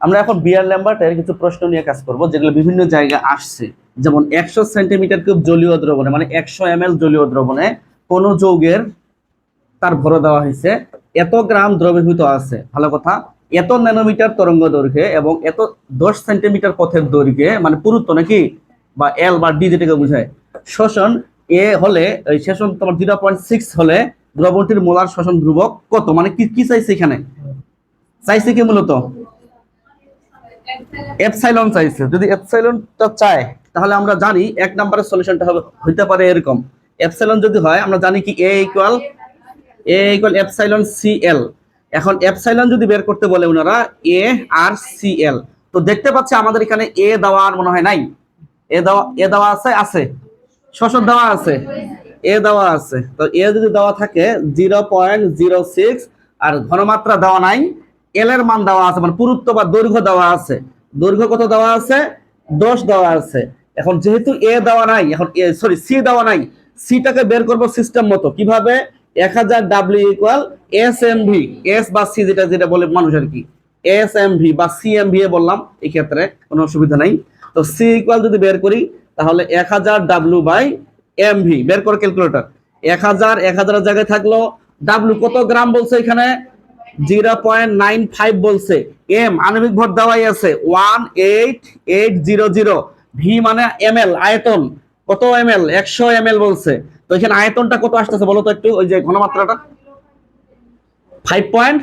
আমরা এখন বিয়ার ল্যাম্বার্টের কিছু প্রশ্ন নিয়ে কাজ করব, যেগুলো বিভিন্ন জায়গায় আসছে। যেমন একশো সেন্টিমিটার কিউব জলীয় দ্রবণে মানে একশো এম এল জলীয় দ্রবণে কোন যৌগের তার ভর দেওয়া হয়েছে। এত গ্রাম দ্রবীভূত আছে, ভালো কথা। এত ন্যানোমিটার তরঙ্গ দৈর্ঘ্যে এবং এত দশ সেন্টিমিটার পথের দৈর্ঘ্যে মানে পুরুত্ব নাকি? বা এল বা ডি যেটাকে বোঝায়। শোষণ এ হলে, এই শোষণ তোমার জিরো পয়েন্ট সিক্স হলে দ্রবণটির মোলার শোষণ ধ্রুবক কত? মানে কি কি চাইছে এখানে? চাইছে কি মূলত? এপসাইলন চাইছে। যদি এপসাইলনটা চায়, তাহলে আমরা জানি এক নম্বরের সলিউশনটা হবে, হইতে পারে এরকম। এপসাইলন যদি হয়, আমরা জানি কি A equal A equal epsilon C L এখন এপসাইলন যদি বের করতে বলে ওনারা এ আর সি এল তো দেখতে পাচ্ছি আমাদের এখানে এ দেওয়া আর মনে হয় নাই। এ দেওয়া এ দেওয়া আছে আছে। শোষণ দেওয়া আছে। এ দেওয়া আছে। তো এ যদি দেওয়া থাকে জিরো পয়েন্ট জিরো সিক্স আর ঘনমাত্রা দেওয়া নাই এল এর মান দেওয়া আছে মানে পুরুত্ব বা দৈর্ঘ্য দেওয়া আছে। দৈর্ঘ্য কত দেওয়া আছে? দশ দেওয়া আছে। এখন যেহেতু এ দেওয়া নাই, এখন সরি সি দেওয়া নাই সিটাকে বের করব সিস্টেম মতো। কীভাবে? এক হাজার W equal S M V S বা সি যেটা যেটা বলে মানুষ আর কি। এস এম ভি বা সি এম ভি এ বললাম, এই ক্ষেত্রে কোনো অসুবিধা নাই। তো সি ইকুয়াল যদি বের করি, তাহলে এক হাজার ডাব্লু বাই এম ভি বের করে ক্যালকুলেটর এক হাজার, এক হাজারের জায়গায় থাকল ডাব্লু কত গ্রাম বলছে এখানে? জিরো পয়েন্ট নাইন ফাইভ বলছে। এম, আণবিক ভর দেওয়াই আছে। One eight eight zero zero. V মানে এম এল, আয়তন। কত এম এল? একশো এম এল বলছে। তো এখানে আয়তনটা কত আসতেছে বলো তো একটু, ওই যে ঘনমাত্রাটা? Five point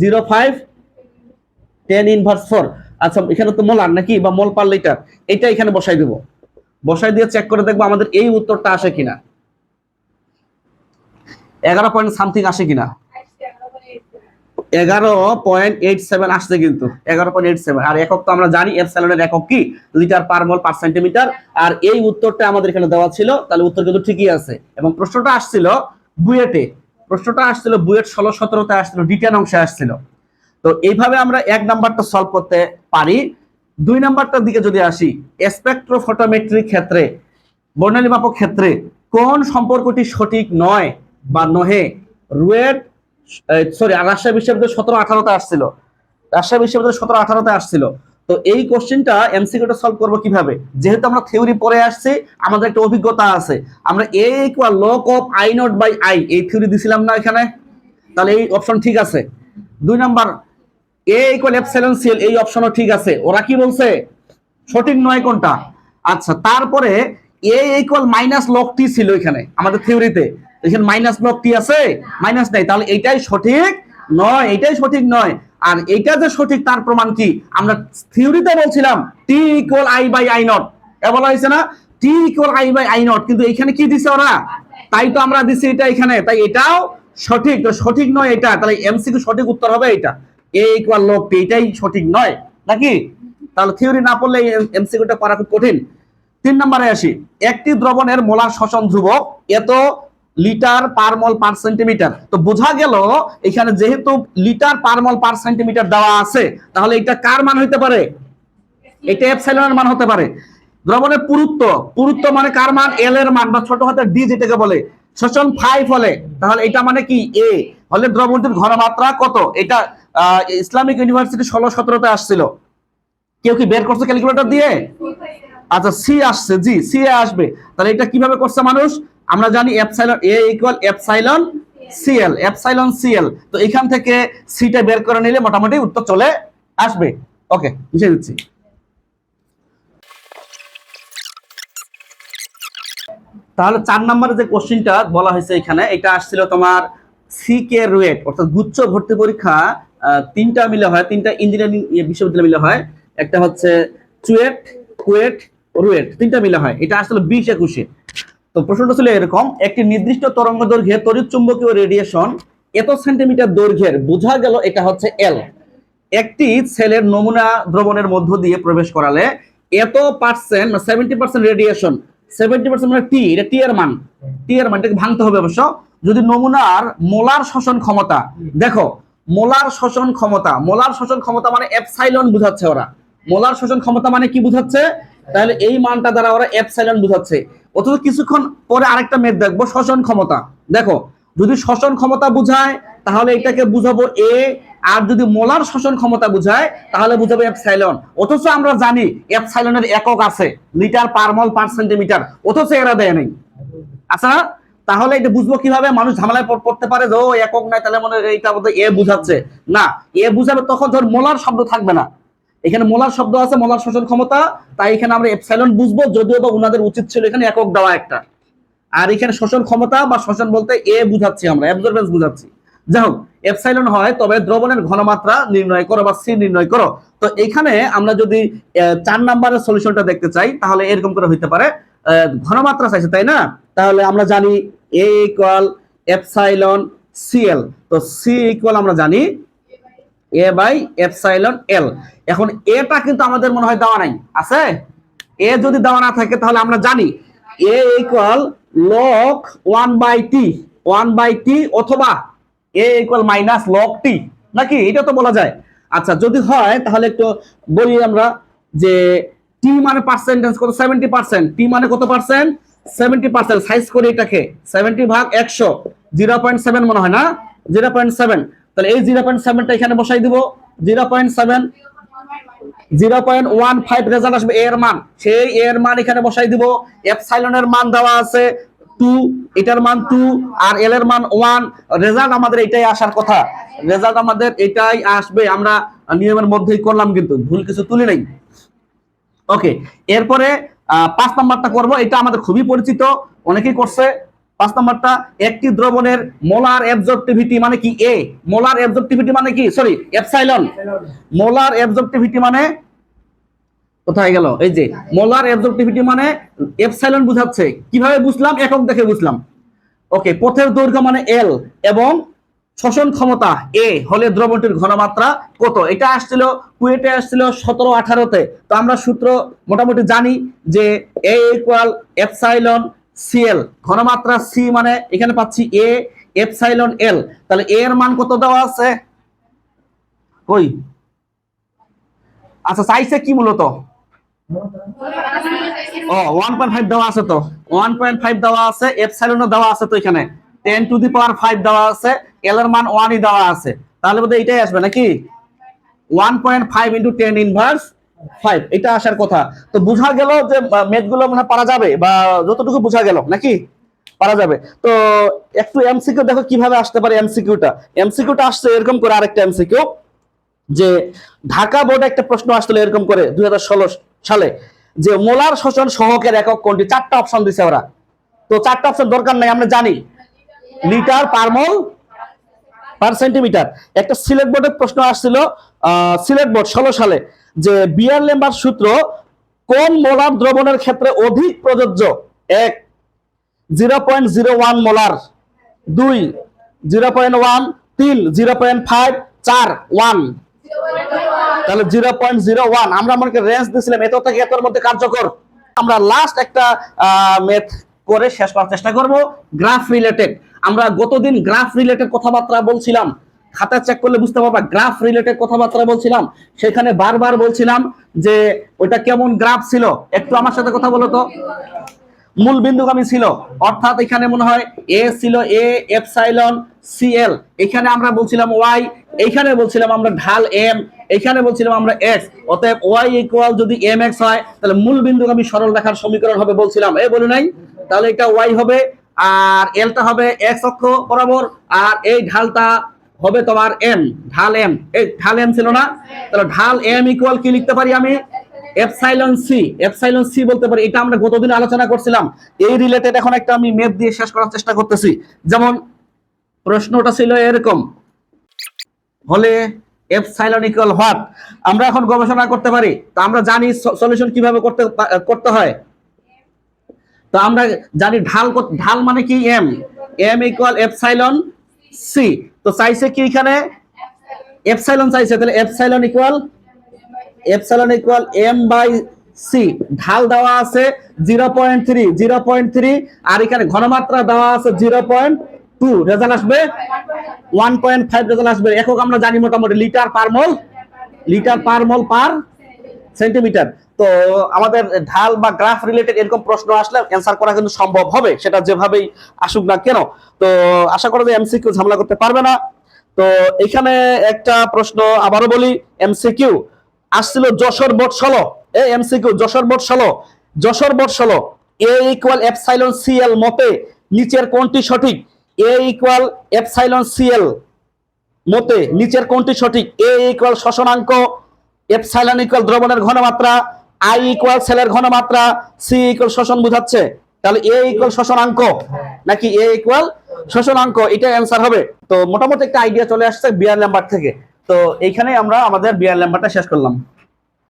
zero five ten inverse four. আচ্ছা এখানে তো মোলার নাকি বা মোল পার লিটার, এটা এখানে বসাই দেবো। বসাই দিয়ে চেক করে দেখব আমাদের এই উত্তরটা আসে কিনা। এগারো পয়েন্ট সামথিং আসে কিনা। এগারো পয়েন্ট এইট সেভেন আসছে কিন্তু। এগারো পয়েন্ট এইট সেভেন আর একক তো আমরা জানি এফ স্যালনের একক কি? Litre per mole per centimetre. আর এই উত্তরটা আমাদের এখানে দেওয়া ছিল, তাহলে উত্তর কিন্তু ঠিকই আছে। এবং প্রশ্নটা আসছিল বুয়েটে। প্রশ্নটা আসছিল বুয়েট ষোলো সতেরোতে আসছিল ডিটেন অংশে আসছিল। তো এইভাবে আমরা এক নাম্বারটা সলভ করতে পারি। দুই নাম্বারটার দিকে যদি আসি স্পেকট্রোফটোমেট্রিক ক্ষেত্রে বর্ণালী মাপক ক্ষেত্রে কোন সম্পর্কটি সঠিক নয় বা নহে? রুয়েট সরি রাজশাহী বিশ্ববিদ্যালয় সতেরো আঠারোতে আসছিল। রাজশাহী বিশ্ববিদ্যালয় সতেরো আঠারোতে আসছিল। তো এই কোশ্চেনটা এমসিকিউটা সলভ করব কীভাবে? যেহেতু আমরা থিওরি পড়ে আসছি, আমাদের একটা অভিজ্ঞতা আছে। আমরা A equal log of I naught by I এই থিওরি দিছিলাম না এখানে। তাহলে এই অপশন ঠিক আছে। দুই number A equal epsilon C L এই অপশনও ঠিক আছে। ওরা কি বলছে? সঠিক নয় কোনটা? আচ্ছা তারপরে A equal minus log T ছিল এখানে, আমাদের থিওরিতে এখানে মাইনাস লক টি আছে? মাইনাস নাই। তাহলে এইটাই সঠিক নয় এটাই সঠিক নয়। আর এইটা যে সঠিক, তার প্রমাণ কি? আমরা থিওরিতে বলছিলাম T equal I by I naught এ বলা হয়েছে না? T equal I by I naught কিন্তু এখানে কি দিছে ওরা? তাই তো আমরা দিছি এটা এখানে। তাই এটাও সঠিক। তো সঠিক নয় এটা। তাহলে এমসিকিউ সঠিক উত্তর হবে এটা। এ ইকুয়াল লক টি এটাই সঠিক নয়। নাকি? তাহলে থিওরি না পড়লে এমসিকিউটা করা খুব কঠিন। তিন নম্বরে আসি। একটি দ্রবণের মোলার শ্বসন ধ্রুবক এত litre per mol per centimetre. তো বোঝা গেল এখানে যেহেতু litre per mol per centimetre দেওয়া আছে, তাহলে এটা কার মান হইতে পারে? এটা এপসাইলনের মান হতে পারে। দ্রবণের পুরুত্ব পুরুত্ব মানে কার মান? এল এর মান, বা ছোট হাতের ডি যেটাকে বলে শোষণ ফাইভ হলে, তাহলে এটা মানে কি? এ হলে দ্রবণটির ঘনমাত্রা কত? এটা ইসলামিক ইউনিভার্সিটি ষোলো সতেরোতে আসছিল। কেউ কি বের করছে ক্যালকুলেটর দিয়ে? আচ্ছা সি আসছে, জি সি আসবে। তাহলে এটা কীভাবে করছে মানুষ? আমরা জানি epsilon A equal epsilon C L epsilon C L. তো এখান থেকে সিটা বের করে নিলে মোটামুটি উত্তর চলে আসবে। ওকে বুঝে দিচ্ছি। তাহলে চার নম্বরের যে কোশ্চিনটা বলা হয়েছে এখানে, এটা আসছিল তোমার সি কে রুয়েট, অর্থাৎ গুচ্ছ ভর্তি পরীক্ষা তিনটা মিলে হয়, তিনটা ইঞ্জিনিয়ারিং বিশ্ববিদ্যালয় মিলে হয়। একটা হচ্ছে চুয়েট, কুয়েট, রুয়েট, তিনটা মিলে হয়। এটা আসলে বিশ একুশে। তো প্রশ্নটা ছিল এরকম, একটি নির্দিষ্ট তরঙ্গ দৈর্ঘ্যে তড়িৎ চুম্বকীয় রেডিয়েশন এত সেন্টিমিটার দৈর্ঘ্যের, বোঝা গেল এটা হচ্ছে এল একটি সেলের নমুনা দ্রবণের মধ্য দিয়ে প্রবেশ করালে এত percent seventy percent radiation seventy percent মানে টি এটা টি এর মান। টি এর মান, এটাকে ভাঙতে হবে অবশ্য। যদি নমুনার মোলার শোষণ ক্ষমতা, দেখো মোলার শোষণ ক্ষমতা মোলার শোষণ ক্ষমতা মানে এপসাইলন বুঝাচ্ছে ওরা। মোলার শোষণ ক্ষমতা মানে কি বুঝাচ্ছে? তাহলে এই মানটা দ্বারা ওরা এপসাইলন বুঝাচ্ছে। অথচ কিছুক্ষণ পরে আরেকটা মেদ দেখব শোষণ ক্ষমতা। দেখো, যদি শোষণ ক্ষমতা বুঝায়, তাহলে এটাকে বুঝাবো এ আর যদি মোলার শোষণ ক্ষমতা বুঝায়, তাহলে বুঝাবো এপসাইলন অথচ আমরা জানি এপসাইলনের একক আছে, litre per mol per centimetre. অথচ এরা দেয় নেই। আচ্ছা তাহলে এটা বুঝব কীভাবে? মানুষ ঝামেলায় পড়তে পারে যে, ও, একক নাই, তাহলে মনে এইটা এ বুঝাচ্ছে। না এ বুঝাবে তখন ধর মোলার শব্দ থাকবে না। এখানে মোলার শব্দ আছে, মোলার শোষণ ক্ষমতা। তাই এখানে আমরা এপসাইলন বুঝব, যদিও বা উনাদের উচিত ছিল এখানে একক দেওয়া একটা। আর এখানে শোষণ ক্ষমতা বা শোষণ বলতে এ বুঝাচ্ছি আমরা অ্যাবজর্বেন্স বুঝাচ্ছি। যাই হোক এপসাইলন হয়, তবে দ্রবণের ঘনমাত্রা নির্ণয় করো বা সি নির্ণয় করো। তো এখানে আমরা যদি চার নাম্বারের সলিউশনটা দেখতে চাই, তাহলে এরকম করে হইতে পারে। ঘনমাত্রা চাইছে, তাই না? তাহলে আমরা জানি A equal epsilon C L তো সি ইকুয়াল আমরা জানি এ বাই এপসাইলন এল এখন এটা কিন্তু আমাদের মনে হয় দেওয়া নাই। আছে? এ যদি দেওয়া না থাকে তাহলে আমরা জানি A equal log one by T one by T অথবা A equal minus log T নাকি? এটা তো বলা যায়। আচ্ছা যদি হয়, তাহলে একটু বলি আমরা যে টি মানে পার্সেন্টেজ কত? সেভেন্টি পার্সেন্ট টি মানে কত পার্সেন্ট সেভেন্টি পার্সেন্ট সাইজ করি এটাকে। সেভেন্টি ভাগ একশো। জিরো পয়েন্ট সেভেন মনে হয় না? জিরো পয়েন্ট সেভেন তাহলে এই জিরো পয়েন্ট সেভেনটা এখানে বসাই দিব। Zero point seven zero point one five result আসবে এর মান। সেই এর মান এখানে বসাই দিব। এপসাইলনের মান দেওয়া আছে টু এটার মান টু আর এল এর মান ওয়ান রেজাল্ট আমাদের এটাই আসার কথা। রেজাল্ট আমাদের এটাই আসবে। আমরা নিয়মের মধ্যেই করলাম কিন্তু, ভুল কিছু তুলি নাই। ওকে এরপরে পাঁচ নাম্বারটা করব। এটা আমাদের খুবই পরিচিত। অনেকেই করছে। পাঁচ নম্বরটা, একটি দ্রবণের মোলার অ্যাবজর্পটিভিটি মানে কি? এ মোলার অ্যাবজর্পটিভিটি মানে কি? সরি এপসাইলন মোলার অ্যাবজর্পটিভিটি মানে কোথায় গেল? এই যে, মোলার অ্যাবজর্পটিভিটি মানে এপসাইলন বুঝাচ্ছে। কীভাবে বুঝলাম? একক দেখে বুঝলাম। ওকে পথের দৈর্ঘ্য মানে এল এবং শোষণ ক্ষমতা এ হলে দ্রবণটির ঘনমাত্রা কত? এটা আসছিল কুয়েটে, আসছিল সতেরো আঠারোতে। তো আমরা সূত্র মোটামুটি জানি যে A equal epsilon C L ঘনমাত্রা সি মানে এখানে পাচ্ছি এ এপসাইলন এল তাহলে এ এর মান কত দেওয়া আছে? কই? আচ্ছা চাইছে কি মূলত? ও ওয়ান পয়েন্ট ফাইভ দেওয়া আছে তো। ওয়ান পয়েন্ট ফাইভ দেওয়া আছে এপসাইলনও দেওয়া আছে তো এখানে। Ten to the power five দেওয়া আছে এল এর মান ওয়ানই দেওয়া আছে। তাহলে বোধহয় এটাই আসবে নাকি? One point five into ten inverse five এটা আসার কথা। তো বোঝা গেল যে মেথগুলো মনে পারা যাবে বা যতটুকু বোঝা গেল, নাকি? পারা যাবে। তো একটু এমসিকিউ দেখো কীভাবে আসতে পারে এমসিকিউটা এমসিকিউটা আসছে এরকম করে আরেকটা এমসিকিউ যে ঢাকা বোর্ডে একটা প্রশ্ন আসছিল এরকম করে দুই হাজার ষোলো সালে, যে মোলার শোষণ সহকের একক কোনটি? চারটা অপশন দিছে ওরা। তো চারটা অপশন দরকার নাই, আমরা জানি। Litre per mole, per centimetre. একটা সিলেট বোর্ডের প্রশ্ন আসছিল সিলেট বোর্ড ষোলো সালে যে বিয়ার লেম্বার সূত্র কোন মোলার দ্রবণের ক্ষেত্রে অধিক প্রযোজ্য। এক, zero point zero one molar. দুই, জিরো পয়েন্ট ওয়ান। তিন, জিরো পয়েন্ট ফাইভ। চার, ওয়ান। তাহলে জিরো পয়েন্ট জিরো ওয়ান। আমরা করি রেঞ্জ দিয়েছিলাম, এত থেকে এতর মধ্যে কার্যকর। আমরা লাস্ট একটা মেথ করে শেষ করার চেষ্টা করব। গ্রাফ রিলেটেড আমরা গতদিন গ্রাফ রিলেটেড কথাবার্তা বলছিলাম। খাতা চেক করলে বুঝতে পারবা গ্রাফ রিলেটেড কথাবার্তা বলছিলাম। সেখানে বারবার বলছিলাম যে ওইটা কেমন গ্রাফ ছিল? একটু আমার সাথে কথা বলো তো। মূল বিন্দুগামী ছিল। অর্থাৎ এখানে মনে হয় এ ছিল এ এপসাইলন সিএল এখানে আমরা বলছিলাম ওয়াই এখানে বলছিলাম আমরা ঢাল এম এখানে বলছিলাম আমরা এক্স অতএব ওয়াই ইকুয়াল যদি এম এক্স হয়, তাহলে মূল বিন্দুগামী সরল রেখার সমীকরণ হবে বলছিলাম। এ বলে নাই? তাহলে এটা ওয়াই হবে, আর এলটা হবে এক্স অক্ষ বরাবর, আর এই ঢালটা হবে তোমার এম ঢাল এম এই ঢাল এম ছিল না? তাহলে ঢাল এম ইকুয়াল কি লিখতে পারি আমি? এপসাইলন সি এপসাইলন সি বলতে পারি। এটা আমরা গতদিন আলোচনা করছিলাম। এই রিলেটেড এখন একটা আমি ম্যাপ দিয়ে শেষ করার চেষ্টা করতেছি। যেমন প্রশ্নটা ছিল এরকম। হলে এপসাইলন ইকুয়াল হোয়াট আমরা এখন গবেষণা করতে পারি। তো আমরা জানি সলিউশন কীভাবে করতে করতে হয়। তো আমরা জানি ঢাল ঢাল মানে কি M M equal epsilon C তো চাইছে কি এখানে? এপসাইলন চাইছে, তাহলে epsilon equal epsilon equal M by C ঢাল দেওয়া আছে zero point three zero point three আর এখানে ঘনমাত্রা দেওয়া আছে জিরো পয়েন্ট টু রেজাল্ট আসবে ওয়ান পয়েন্ট ফাইভ রেজাল্ট আসবে। একক আমরা জানি মোটামুটি litre per mole, litre per mole per centimetre. তো আমাদের ঢাল বা গ্রাফ রিলেটেড এরকম প্রশ্ন আসলে অ্যান্সার করা কিন্তু সম্ভব হবে, সেটা যেভাবেই আসুক না কেন। তো আশা করা যায় এমসিকিউ ঝামেলা করতে পারবে না। তো এখানে একটা প্রশ্ন আবারও বলি এমসিকিউ আসছিল যশোর বোর্ড ষোলো। এ এমসিকিউ যশোর বোর্ড ষোলো। যশোর বোর্ড ষোলো এ ইকুয়াল এপসাইলন সিএল মতে নিচের কোনটি সঠিক? এ ইকুয়াল এপসাইলন সিএল মতে নিচের কোনটি সঠিক? এ ইকুয়াল শোষণাঙ্ক এপসাইলন ইকুয়াল দ্রবণের ঘনমাত্রা আই ইকুয়াল সেলের ঘনমাত্রা সি ইকুয়াল শোষণ বুঝাচ্ছে? তাহলে এ ইকুয়াল শোষণাঙ্ক নাকি এ ইকুয়াল শোষণাঙ্ক এটা অ্যান্সার হবে। তো মোটামুটি একটা আইডিয়া চলে আসছে বিয়ার নাম্বার থেকে। তো এইখানে আমরা আমাদের বিয়ার নাম্বারটা শেষ করলাম।